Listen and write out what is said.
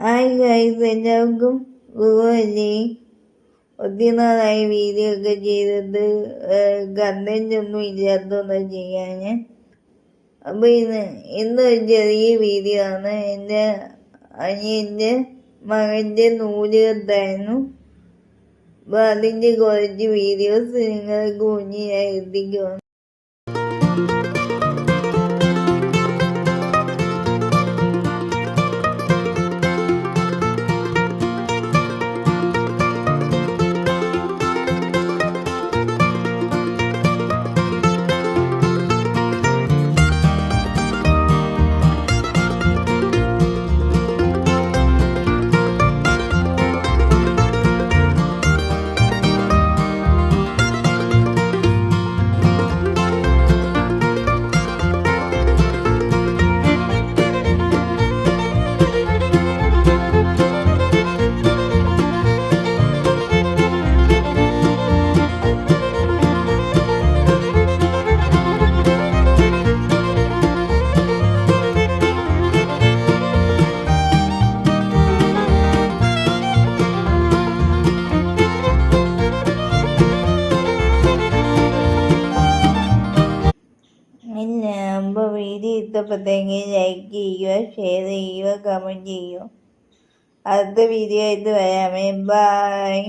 Hi guys എല്ലാവർക്കും ഗുരുവല്ലേ ഒത്തിരി നാളായി വീഡിയോ ഒക്കെ ചെയ്തിട്ട് കണ്ടന്റ് ഒന്നും ഇല്ലാത്തതൊന്നും ചെയ്യാൻ അപ്പോൾ ഇന്ന് ഇന്ന് ഒരു ചെറിയ വീഡിയോ ആണ്. എന്റെ അനിയന്റെ മകന്റെ നൂലുകത്തായിരുന്നു അപ്പോൾ അതിന്റെ കുറച്ച് വീഡിയോസ് നിങ്ങൾക്ക് മുന്നിൽ എത്തിക്കുവാണ് ഇല്ല അപ്പോൾ വീഡിയോ ലൈക്ക് ചെയ്യുക ഷെയർ ചെയ്യുക കമന്റ് ചെയ്യുക അടുത്ത വീഡിയോ ആയിട്ട് വരാമേ ബായ്